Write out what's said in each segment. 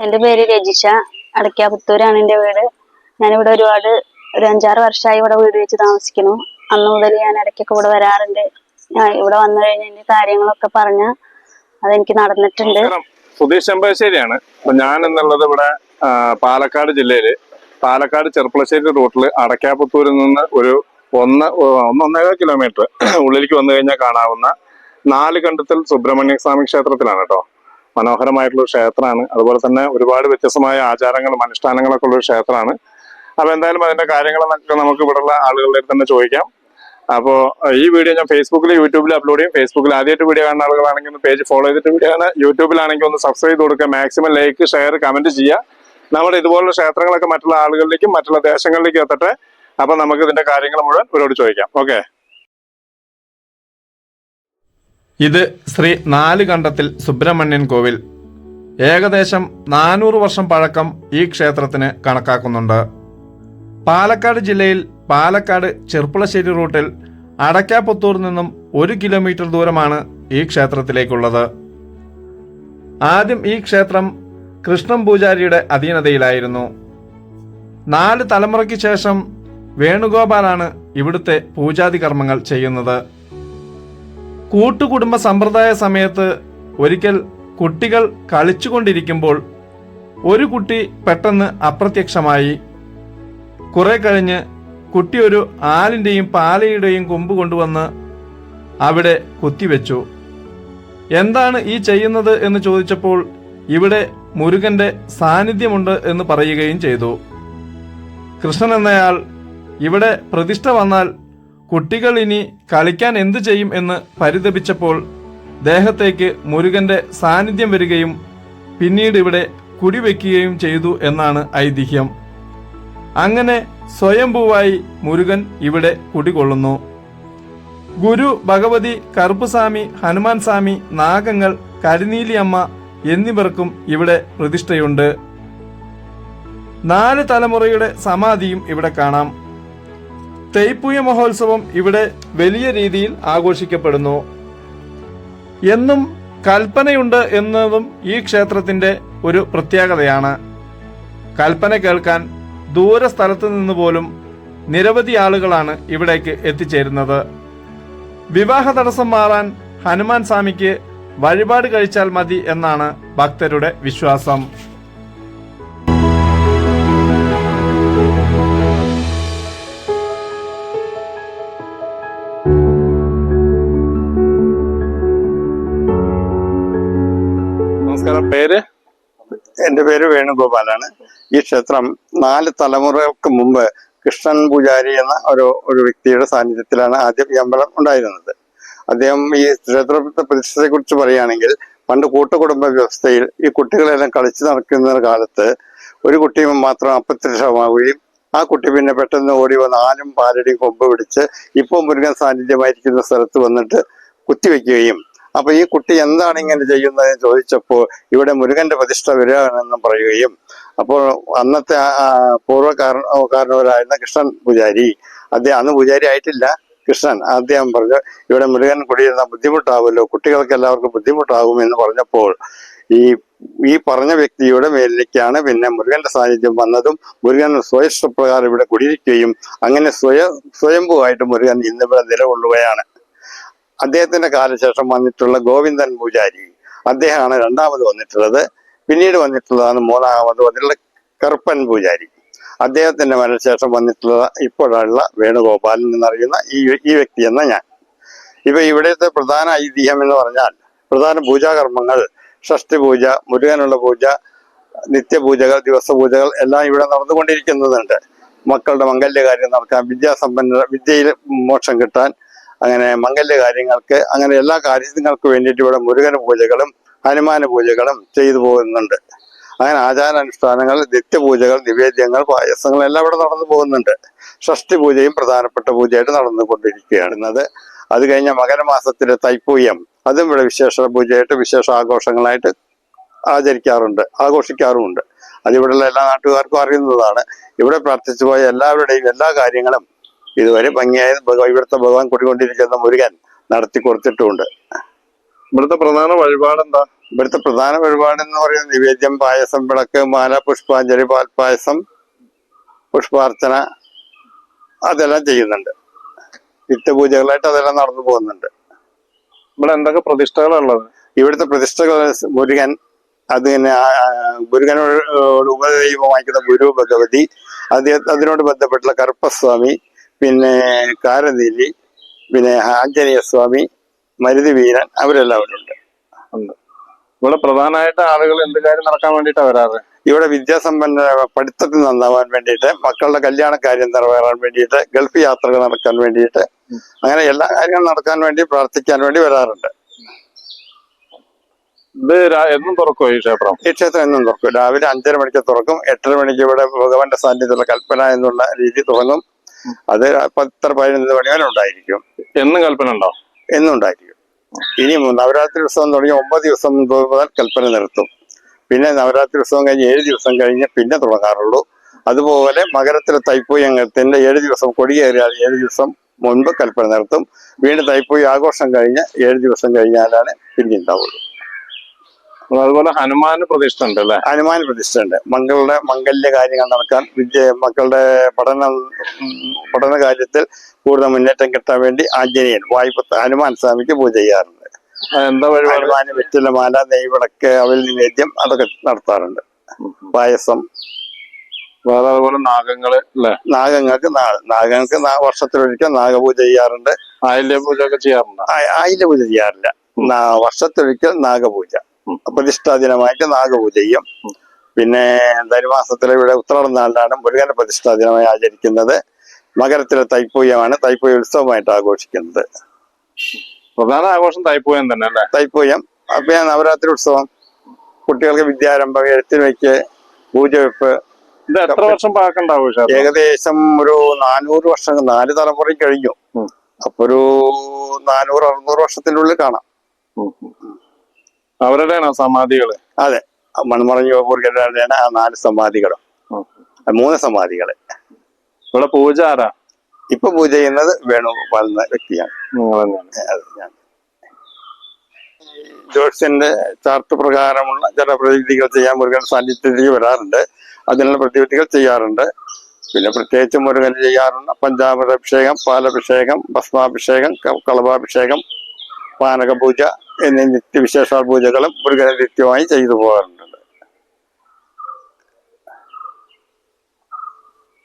എന്റെ പേര് രജിഷ. അടയ്ക്കാപുത്തൂരാണ് എന്റെ വീട്. ഞാനിവിടെ ഒരുപാട് ഒരു അഞ്ചാറ് വർഷമായി ഇവിടെ വീട് വെച്ച് താമസിക്കുന്നു. അന്ന് മുതൽ ഞാൻ ഇടയ്ക്കൊക്കെ ഇവിടെ വരാറുണ്ട്. ഞാൻ ഇവിടെ വന്നു കഴിഞ്ഞാൽ എന്റെ കാര്യങ്ങളൊക്കെ പറഞ്ഞ അതെനിക്ക് നടന്നിട്ടുണ്ട്. സുധീഷ് ചെമ്പശ്ശേരിയാണ് ഞാൻ എന്നുള്ളത് ഇവിടെ പാലക്കാട് ജില്ലയിൽ പാലക്കാട് ചെർപ്പളശ്ശേരി റൂട്ടിൽ അടക്കാപുത്തൂരിൽ നിന്ന് ഒരു ഒന്ന് ഒന്നൊന്നര കിലോമീറ്റർ ഉള്ളിലേക്ക് വന്നു കഴിഞ്ഞാൽ കാണാവുന്ന നാല് കണ്ടത്തിൽ സുബ്രഹ്മണ്യ സ്വാമി ക്ഷേത്രത്തിലാണ് കേട്ടോ മനോഹരമായിട്ടുള്ള ഒരു ക്ഷേത്രമാണ്. അതുപോലെ തന്നെ ഒരുപാട് വ്യത്യസ്തമായ ആചാരങ്ങളും അനുഷ്ഠാനങ്ങളൊക്കെ ഉള്ള ഒരു ക്ഷേത്രമാണ്. അപ്പൊ എന്തായാലും അതിന്റെ കാര്യങ്ങളൊക്കെ നമുക്ക് ഇവിടെയുള്ള ആളുകളുടെ തന്നെ ചോദിക്കാം. അപ്പോൾ ഈ വീഡിയോ ഞാൻ ഫേസ്ബുക്കിൽ യൂട്യൂബിൽ അപ്ലോഡ് ചെയ്യും. ഫേസ്ബുക്കിൽ ആദ്യമായിട്ട് വീഡിയോ കാണുന്ന ആളുകളാണെങ്കിൽ ഒന്ന് പേജ് ഫോളോ ചെയ്തിട്ട് വീഡിയോ കാണാൻ യൂട്യൂബിലാണെങ്കിൽ ഒന്ന് സബ്സ്ക്രൈബ് ചെയ്ത് കൊടുക്കുക. മാക്സിമം ലൈക്ക് ഷെയർ കമന്റ് ചെയ്യുക. നമ്മുടെ ഇതുപോലുള്ള ക്ഷേത്രങ്ങളൊക്കെ മറ്റുള്ള ആളുകളിലേക്കും മറ്റുള്ള ദേശങ്ങളിലേക്കും എത്തട്ടെ. അപ്പൊ നമുക്ക് ഇതിന്റെ കാര്യങ്ങൾ മുഴുവൻ ഇവരോട് ചോദിക്കാം. ഓക്കെ ഇത് ശ്രീ നാല് കണ്ടത്തിൽ സുബ്രഹ്മണ്യൻ കോവിൽ. ഏകദേശം നാനൂറ് വർഷം പഴക്കം ഈ ക്ഷേത്രത്തിന് കണക്കാക്കുന്നുണ്ട്. പാലക്കാട് ജില്ലയിൽ പാലക്കാട് ചെർപ്പുളശ്ശേരി റൂട്ടിൽ അടക്കാപ്പുത്തൂർ നിന്നും ഒരു കിലോമീറ്റർ ദൂരമാണ് ഈ ക്ഷേത്രത്തിലേക്കുള്ളത്. ആദ്യം ഈ ക്ഷേത്രം കൃഷ്ണൻ പൂജാരിയുടെ അധീനതയിലായിരുന്നു. നാല് തലമുറയ്ക്ക് ശേഷം വേണുഗോപാലാണ് ഇവിടുത്തെ പൂജാതി കർമ്മങ്ങൾ ചെയ്യുന്നത്. കൂട്ടുകുടുംബ സമ്പ്രദായ സമയത്ത് ഒരിക്കൽ കുട്ടികൾ കളിച്ചുകൊണ്ടിരിക്കുമ്പോൾ ഒരു കുട്ടി പെട്ടെന്ന് അപ്രത്യക്ഷമായി. കുറെ കഴിഞ്ഞ് കുട്ടി ഒരു ആലിന്റെയും പാലയുടെയും കൊമ്പ് കൊണ്ടുവന്ന് അവിടെ കുത്തിവെച്ചു. എന്താണ് ഈ ചെയ്യുന്നത്? എന്ന് ചോദിച്ചപ്പോൾ ഇവിടെ മുരുകന്റെ സാന്നിധ്യമുണ്ട് എന്ന് പറയുകയും ചെയ്തു. കൃഷ്ണൻ എന്നയാൾ ഇവിടെ പ്രതിഷ്ഠ വന്നാൽ കുട്ടികൾ ഇനി കളിക്കാൻ എന്തു ചെയ്യും എന്ന് പരിതപിച്ചപ്പോൾ ദേഹത്തേക്ക് മുരുകന്റെ സാന്നിധ്യം വരികയും പിന്നീട് ഇവിടെ കുടിവെക്കുകയും ചെയ്തു എന്നാണ് ഐതിഹ്യം. അങ്ങനെ സ്വയംഭൂവായി മുരുകൻ ഇവിടെ കുടികൊള്ളുന്നു. ഗുരു ഭഗവതി കറുപ്പുസ്വാമി ഹനുമാൻ സ്വാമി നാഗങ്ങൾ കരിനീലിയമ്മ എന്നിവർക്കും ഇവിടെ പ്രതിഷ്ഠയുണ്ട്. നാല് തലമുറയുടെ സമാധിയും ഇവിടെ കാണാം. തേയ്പ്പൂയ മഹോത്സവം ഇവിടെ വലിയ രീതിയിൽ ആഘോഷിക്കപ്പെടുന്നു. എന്നും കൽപ്പനയുണ്ട് എന്നതും ഈ ക്ഷേത്രത്തിന്റെ ഒരു പ്രത്യേകതയാണ്. കൽപ്പന കേൾക്കാൻ ദൂര നിന്ന് പോലും നിരവധി ആളുകളാണ് ഇവിടേക്ക് എത്തിച്ചേരുന്നത്. വിവാഹ തടസ്സം മാറാൻ ഹനുമാൻ സ്വാമിക്ക് വഴിപാട് കഴിച്ചാൽ മതി എന്നാണ് ഭക്തരുടെ വിശ്വാസം. പേര്? എന്റെ പേര് വേണുഗോപാലാണ്. ഈ ക്ഷേത്രം നാല് തലമുറകൾക്ക് മുമ്പ് കൃഷ്ണൻ പൂജാരി എന്ന ഒരു ഒരു വ്യക്തിയുടെ സാന്നിധ്യത്തിലാണ് ആദ്യം ഈ അമ്പലം ഉണ്ടായിരുന്നത്. അദ്ദേഹം ഈ ക്ഷേത്രത്തെ പ്രതിഷ്ഠയെ കുറിച്ച് പറയുകയാണെങ്കിൽ പണ്ട് കൂട്ടുകുടുംബ വ്യവസ്ഥയിൽ ഈ കുട്ടികളെല്ലാം കളിച്ചു നടക്കുന്ന കാലത്ത് ഒരു കുട്ടി മാത്രം അപ്രത്യക്ഷമാവുകയും ആ കുട്ടി പിന്നെ പെട്ടെന്ന് ഓടി വന്ന് ആലും പാലടിയും കൊമ്പ് പിടിച്ച് ഇപ്പോൾ മുരുകൻ സാന്നിധ്യമായിരിക്കുന്ന സ്ഥലത്ത് വന്നിട്ട് കുത്തിവെക്കുകയും അപ്പൊ ഈ കുട്ടി എന്താണ് ഇങ്ങനെ ചെയ്യുന്നതെന്ന് ചോദിച്ചപ്പോൾ ഇവിടെ മുരുകന്റെ പ്രതിഷ്ഠ വരികയാണെന്നും പറയുകയും അപ്പോൾ അന്നത്തെ ആ- ആ പൂർവ കാരണവരായിരുന്ന കൃഷ്ണൻ പൂജാരി അദ്ദേഹം അന്ന് പൂജാരി ആയിട്ടില്ല. കൃഷ്ണൻ അദ്ദേഹം പറഞ്ഞു ഇവിടെ മുരുകൻ കുടിയിരുന്ന ബുദ്ധിമുട്ടാവുമല്ലോ കുട്ടികൾക്ക് എല്ലാവർക്കും ബുദ്ധിമുട്ടാകും എന്ന് പറഞ്ഞപ്പോൾ ഈ ഈ പറഞ്ഞ വ്യക്തിയുടെ മേലിലേക്കാണ് പിന്നെ മുരുകന്റെ സാന്നിധ്യം വന്നതും മുരുകൻ സ്വയഷ്ടപ്രകാരം ഇവിടെ കുടിയിരിക്കുകയും അങ്ങനെ സ്വയം സ്വയംഭൂവായിട്ട് മുരുകൻ ഇന്നിവിടെ നിലകൊള്ളുകയാണ്. അദ്ദേഹത്തിന്റെ കാലശേഷം വന്നിട്ടുള്ള ഗോവിന്ദൻ പൂജാരി അദ്ദേഹമാണ് രണ്ടാമത് വന്നിട്ടുള്ളത്. പിന്നീട് വന്നിട്ടുള്ളതാണ് മൂന്നാമത് വന്നിട്ടുള്ള കറുപ്പൻ പൂജാരി. അദ്ദേഹത്തിന്റെ മരണശേഷം വന്നിട്ടുള്ള ഇപ്പോഴുള്ള വേണുഗോപാലൻ എന്നറിയുന്ന ഈ ഈ വ്യക്തി എന്ന ഞാൻ. ഇപ്പൊ ഇവിടുത്തെ പ്രധാന ഐതിഹ്യം എന്ന് പറഞ്ഞാൽ പ്രധാന പൂജാകർമ്മങ്ങൾ ഷഷ്ടി പൂജ മുരുകനുള്ള പൂജ നിത്യപൂജകൾ ദിവസപൂജകൾ എല്ലാം ഇവിടെ നടന്നുകൊണ്ടിരിക്കുന്നതുണ്ട് മക്കളുടെ മംഗല്യകാര്യം നടക്കാൻ വിദ്യാസമ്പന്ന വിദ്യയിൽ മോക്ഷം കിട്ടാൻ അങ്ങനെ മംഗല്യ കാര്യങ്ങൾക്ക് അങ്ങനെ എല്ലാ കാര്യങ്ങൾക്കും വേണ്ടിയിട്ട് ഇവിടെ മുരുകന പൂജകളും ഹനുമാന പൂജകളും ചെയ്തു പോകുന്നുണ്ട്. അങ്ങനെ ആചാരാനുഷ്ഠാനങ്ങൾ നിത്യപൂജകൾ നിവേദ്യങ്ങൾ പായസങ്ങൾ എല്ലാം ഇവിടെ നടന്നു പോകുന്നുണ്ട്. ഷഷ്ടി പൂജയും പ്രധാനപ്പെട്ട പൂജയായിട്ട് നടന്നുകൊണ്ടിരിക്കുകയാണ് അത് കഴിഞ്ഞ മകരമാസത്തിലെ തൈപ്പൂയം അതും ഇവിടെ വിശേഷ പൂജയായിട്ട് വിശേഷ ആഘോഷങ്ങളായിട്ട് ആചരിക്കാറുണ്ട് ആഘോഷിക്കാറുമുണ്ട്. അതിവിടെയുള്ള എല്ലാ നാട്ടുകാർക്കും അറിയുന്നതാണ്. ഇവിടെ പ്രാർത്ഥിച്ചു പോയ എല്ലാവരുടെയും എല്ലാ കാര്യങ്ങളും ഇതുവരെ ഭംഗിയായ ഇവിടുത്തെ ഭഗവാൻ കുടികൊണ്ടിരിക്കുന്ന മുരുകൻ നടത്തി കൊടുത്തിട്ടുമുണ്ട്. ഇവിടുത്തെ പ്രധാന വഴിപാട് എന്താ ഇവിടുത്തെ പ്രധാന വഴിപാട് എന്ന് പറയുന്നത് നിവേദ്യം പായസം വിളക്ക് മാല പുഷ്പാഞ്ജലി പാൽപായസം പുഷ്പാർച്ചന അതെല്ലാം ചെയ്യുന്നുണ്ട്. നിത്യപൂജകളായിട്ട് അതെല്ലാം നടന്നു പോകുന്നുണ്ട്. ഇവിടെ എന്തൊക്കെ പ്രതിഷ്ഠകളുള്ളത് ഇവിടുത്തെ പ്രതിഷ്ഠകൾ മുരുകൻ അത് തന്നെ മുരുകനോട് ഉപദൈവമായിരിക്കുന്ന ഗുരു ഭഗവതി അത് അതിനോട് ബന്ധപ്പെട്ടുള്ള കറുപ്പസ്വാമി പിന്നെ കാരന്തീലി പിന്നെ ആഞ്ജനേയ സ്വാമി മരുതി വീരൻ അവരെല്ലാവരും ഉണ്ട്. ഉണ്ട്. ഇവിടെ പ്രധാനമായിട്ട് ആളുകൾ എന്ത് കാര്യം നടക്കാൻ വേണ്ടിയിട്ടാണ് വരാറ്? ഇവിടെ വിദ്യാസമ്പന്ന പഠിത്തത്തിൽ നന്നാവാൻ വേണ്ടിയിട്ട് മക്കളുടെ കല്യാണ കാര്യം നിറവേറാൻ വേണ്ടിയിട്ട് ഗൾഫ് യാത്രകൾ നടക്കാൻ വേണ്ടിയിട്ട് അങ്ങനെ എല്ലാ കാര്യങ്ങളും നടക്കാൻ വേണ്ടി പ്രാർത്ഥിക്കാൻ വേണ്ടി വരാറുണ്ട്. ഇത് എന്നും തുറക്കും ഈ ക്ഷേത്രം? ഈ ക്ഷേത്രം എന്നും തുറക്കും. രാവിലെ അഞ്ചര മണിക്ക് തുറക്കും. എട്ടര മണിക്ക് ഇവിടെ ഭഗവാന്റെ സാന്നിധ്യത്തിലുള്ള കൽപ്പന എന്നുള്ള രീതി തുടങ്ങും. അത് പത്ര പതിനൊന്ന് മണി വരെ ഉണ്ടായിരിക്കും. എന്നും കൽപ്പന ഉണ്ടോ? എന്നും ഉണ്ടായിരിക്കും. ഇനി നവരാത്രി ഉത്സവം തുടങ്ങി ഒമ്പത് ദിവസം മുതൽ കൽപ്പന നിർത്തും. പിന്നെ നവരാത്രി ഉത്സവം കഴിഞ്ഞ് ഏഴ് ദിവസം കഴിഞ്ഞ് പിന്നെ തുടങ്ങാറുള്ളൂ. അതുപോലെ മകരത്തിലെ തൈപ്പൂയ അംഗത്തിന്റെ ഏഴ് ദിവസം കൊടിയേറിയാൽ ഏഴ് ദിവസം മുൻപ് കൽപ്പന നിർത്തും. വീണ്ടും തൈപ്പൂയ ആഘോഷം കഴിഞ്ഞ് ഏഴ് ദിവസം കഴിഞ്ഞാലാണ് പിന്നെ ഉണ്ടാവുള്ളൂ. അതുപോലെ ഹനുമാന് പ്രതിഷ്ഠ ഉണ്ട് അല്ലെ? ഹനുമാൻ പ്രതിഷ്ഠ ഉണ്ട് മക്കളുടെ മംഗല്യ കാര്യങ്ങൾ നടക്കാൻ വിദ്യ മക്കളുടെ പഠന പഠന കാര്യത്തിൽ കൂടുതൽ മുന്നേറ്റം കിട്ടാൻ വേണ്ടി ആഞ്ജനേയൻ വായ്പത്ത് ഹനുമാൻ സ്വാമിക്ക് പൂജ ചെയ്യാറുണ്ട്. എന്താ ഹനുമാന് വെറ്റിലമാല നെയ്വിളക്ക് അവൽ നിവേദ്യം അതൊക്കെ നടത്താറുണ്ട്. പായസം. വേറെ അതുപോലെ നാഗങ്ങൾ അല്ലേ? നാഗങ്ങൾക്ക് നാഗങ്ങൾക്ക് വർഷത്തിലൊരിക്കൽ നാഗപൂജ ചെയ്യാറുണ്ട്. ആയില്യ പൂജ ഒക്കെ ചെയ്യാറുണ്ട് ആയില്യ ആയില പൂജ ചെയ്യാറില്ല. വർഷത്തിലൊരിക്കൽ നാഗപൂജ. പ്രതിഷ്ഠാ ദിനമായിട്ട് നാഗപൂജ ചെയ്യും പിന്നെ ധനുമാസത്തിലെ ഇവിടെ ഉത്രാടം നാളിലാണ് മുരുകന്റെ പ്രതിഷ്ഠാ ദിനമായി ആചരിക്കുന്നത്. മകരത്തിലെ തൈപ്പൂയമാണ്. തൈപ്പൂയ ഉത്സവമായിട്ട് ആഘോഷിക്കുന്നത്. പ്രധാന ആഘോഷം തൈപ്പൂയം തന്നെ അല്ലേ? തൈപ്പൂയം. പിന്നെ നവരാത്രി ഉത്സവം. കുട്ടികൾക്ക് വിദ്യാരംഭം എഴുത്തിനൊക്കെ പൂജവെപ്പ്. ഇത് എത്ര വർഷം ക്ഷേത്രം ഏകദേശം ഒരു നാനൂറ് വർഷം നാല് തലമുറയും കഴിഞ്ഞു. അപ്പൊ ഒരു നാനൂറ് അറുന്നൂറ് വർഷത്തിനുള്ളിൽ കാണാം. അവരുടെയാണോ സമാധികൾ അതെ. മൺമറഞ്ഞ പൂർഗരാണ് ആ നാല് സമാധികളും. മൂന്ന് സമാധികൾ. ഇവിടെ പൂജ ആരാ? ഇപ്പൊ പൂജ ചെയ്യുന്നത് വേണു എന്ന വ്യക്തിയാണ് ജോത്സ്യന്റെ ചാർട്ട് പ്രകാരമുള്ള ചില പ്രതിവിധികൾ ചെയ്യാൻ മുരുകൻ സാന്നിധ്യത്തിൽ വരാറുണ്ട്. അതിനുള്ള പ്രതിവിധികൾ ചെയ്യാറുണ്ട്. പിന്നെ പ്രത്യേകിച്ച് മുരുകൻ ചെയ്യാറുണ്ട്. പഞ്ചാമൃതാഭിഷേകം പാലഭിഷേകം ഭസ്മാഭിഷേകം കളഭാഭിഷേകം പാനക പൂജ എന്നീ നിത്യവിശേഷ പൂജകളും മുരുകന് നിത്യമായി ചെയ്തു പോകാറുണ്ട്.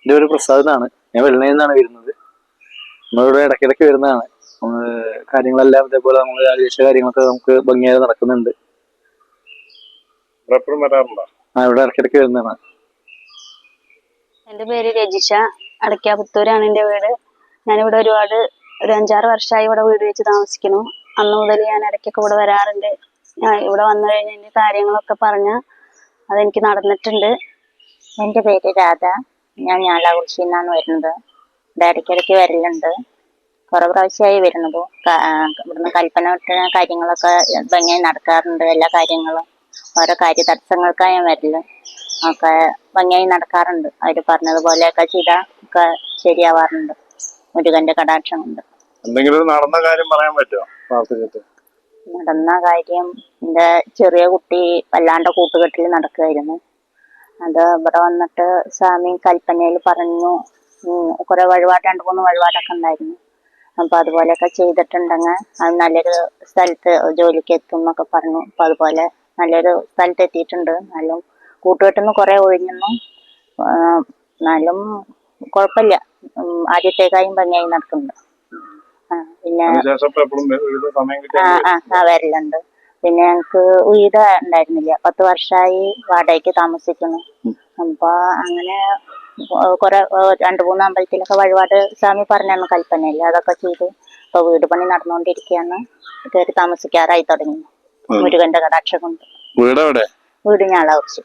എന്റെ ഒരു പ്രസാദനാണ്. ഞാൻ വെള്ളയിൽ നിന്നാണ് വരുന്നത്. നമ്മളിവിടെ ഇടയ്ക്കിടയ്ക്ക് വരുന്നതാണ്. കാര്യങ്ങളെല്ലാം ഇതേപോലെ നമ്മൾ ആഘോഷ കാര്യങ്ങളൊക്കെ നമുക്ക് ഭംഗിയായി നടക്കുന്നുണ്ട്. ഇവിടെ എപ്പോഴും വരാറുണ്ടോ? ആ ഇവിടെ ഇടയ്ക്കിടയ്ക്ക് വരുന്നതാണ്. എന്റെ പേര് രജിഷ. അടയ്ക്കാപുത്തൂരാണ് എന്റെ വീട്. ഞാനിവിടെ ഒരുപാട് ഒരു അഞ്ചാറ് വർഷമായി ഇവിടെ വീട് വെച്ച് താമസിക്കുന്നു. അന്ന് മുതൽ ഞാൻ ഇടയ്ക്കൊക്കെ ഇവിടെ വരാറുണ്ട്. ഞാൻ ഇവിടെ വന്നു കഴിഞ്ഞ എന്റെ കാര്യങ്ങളൊക്കെ പറഞ്ഞ അതെനിക്ക് നടന്നിട്ടുണ്ട്. എന്റെ പേര് രാധ. ഞാൻ ഞാലാകുറിശ്ശിയിൽ നിന്നാണ് വരുന്നത്. ഇവിടെ ഇടയ്ക്കിടയ്ക്ക് വരലുണ്ട്. കുറെ പ്രാവശ്യമായി വരുന്നത് ഇവിടുന്ന് കൽപ്പന വിട്ട കാര്യങ്ങളൊക്കെ ഭംഗിയായി നടക്കാറുണ്ട്. എല്ലാ കാര്യങ്ങളും. ഓരോ കാര്യ തടസ്സങ്ങൾക്കാണ് ഞാൻ വരൽ. ഒക്കെ ഭംഗിയായി നടക്കാറുണ്ട്. അവർ പറഞ്ഞതുപോലെയൊക്കെ ചെയ്താൽ ഒക്കെ ശരിയാവാറുണ്ട്. മുരുകന്റെ കടാക്ഷം കൊണ്ട്. എന്തെങ്കിലും നടന്ന കാര്യം പറയാൻ പറ്റുമോ നടന്ന കാര്യം എന്റെ ചെറിയ കുട്ടി വല്ലാണ്ട് കൂട്ടുകെട്ടിൽ നടക്കുകയായിരുന്നു അത് ഇവിടെ വന്നിട്ട് സ്വാമി കൽപ്പനയിൽ പറഞ്ഞു കുറെ വഴിപാട് രണ്ട് മൂന്ന് വഴിപാടൊക്കെ ഉണ്ടായിരുന്നു. അപ്പൊ അതുപോലെയൊക്കെ ചെയ്തിട്ടുണ്ടെങ്കിൽ അത് നല്ലൊരു സ്ഥലത്ത് ജോലിക്ക് എത്തും എന്നൊക്കെ പറഞ്ഞു. അപ്പൊ അതുപോലെ നല്ലൊരു സ്ഥലത്ത് എത്തിയിട്ടുണ്ട്. എന്നാലും കൂട്ടുകെട്ടിൽ നിന്ന് കുറെ ഒഴിഞ്ഞെന്നും എന്നാലും കുഴപ്പമില്ല. ആദ്യത്തെ ആദ്യത്തേക്കായും ഭംഗിയായി നടക്കുന്നുണ്ട്. പിന്നെ ആ വരലുണ്ട്. പിന്നെ ഞങ്ങക്ക് വീട് ഉണ്ടായിരുന്നില്ല. പത്ത് വർഷമായി വാടകയ്ക്ക് താമസിക്കുന്നു. അപ്പൊ അങ്ങനെ കുറെ രണ്ടു മൂന്ന് അമ്പലത്തിലൊക്കെ വഴിപാട് സ്വാമി പറഞ്ഞു കൽപ്പനയില്ല അതൊക്കെ ചെയ്തു. ഇപ്പൊ വീട് പണി നടന്നുകൊണ്ടിരിക്കുകയാണ് കയറി താമസിക്കാറായി തുടങ്ങി. മുരുകന്റെ കടാക്ഷം കൊണ്ട്. വീട് ഞാളാകുറിച്ച്